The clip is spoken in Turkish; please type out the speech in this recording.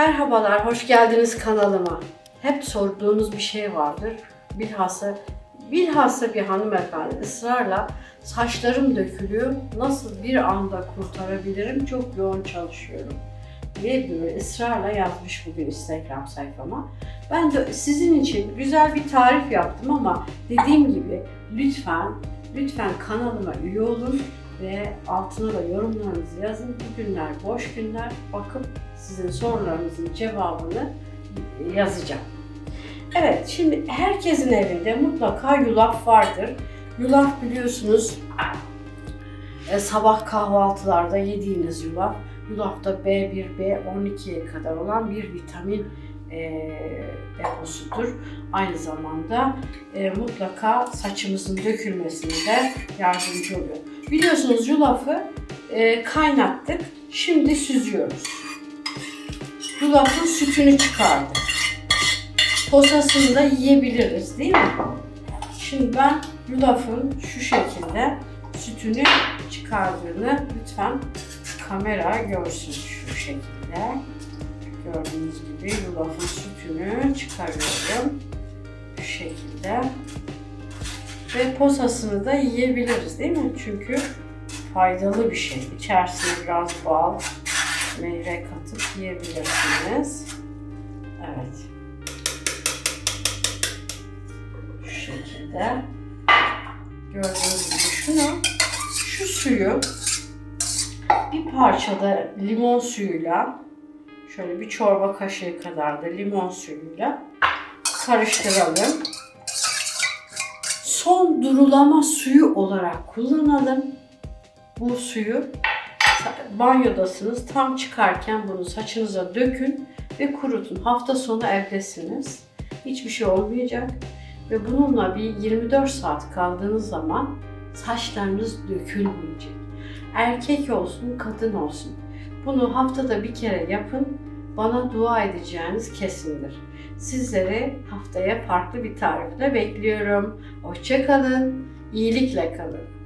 Merhabalar, hoş geldiniz kanalıma. Hep sorduğunuz bir şey vardır. Bilhassa, bilhassa bir hanımefendi ısrarla saçlarım dökülüyor, nasıl bir anda kurtarabilirim, çok yoğun çalışıyorum diye böyle ısrarla yazmış bugün Instagram sayfama. Ben de sizin için güzel bir tarif yaptım ama dediğim gibi lütfen, lütfen kanalıma üye olun ve altına da yorumlarınızı yazın. Bu günler boş günler. Bakıp sizin sorularınızın cevabını yazacağım. Evet, şimdi herkesin evinde mutlaka yulaf vardır. Yulaf biliyorsunuz e, sabah kahvaltılarda yediğiniz yulaf. Yulafta B1, B12'ye kadar olan bir vitamin e, deposudur. Aynı zamanda e, mutlaka saçımızın dökülmesine de yardımcı oluyor. Biliyorsunuz yulafı e, kaynattık. Şimdi süzüyoruz. Yulafın sütünü çıkardık. Posasını da yiyebiliriz değil mi? Şimdi ben yulafın şu şekilde sütünü çıkardığını lütfen kamera görsün şu şekilde. Gördüğünüz gibi yulafın sütünü çıkarıyorum. Şu şekilde. Ve posasını da yiyebiliriz değil mi? Çünkü faydalı bir şey. İçerisine biraz bal, meyve katıp yiyebilirsiniz. Evet. Şu şekilde. Gördüğünüz gibi şunu, şu suyu bir parçada limon suyuyla şöyle bir çorba kaşığı kadar da limon suyuyla karıştıralım. Son durulama suyu olarak kullanalım. Bu suyu banyodasınız. Tam çıkarken bunu saçınıza dökün ve kurutun. Hafta sonu evdesiniz. Hiçbir şey olmayacak. Ve bununla bir 24 saat kaldığınız zaman saçlarınız dökülmeyecek. Erkek olsun, kadın olsun. Bunu haftada bir kere yapın. Bana dua edeceğiniz kesindir. Sizleri haftaya farklı bir tarifle bekliyorum. Hoşçakalın, iyilikle kalın.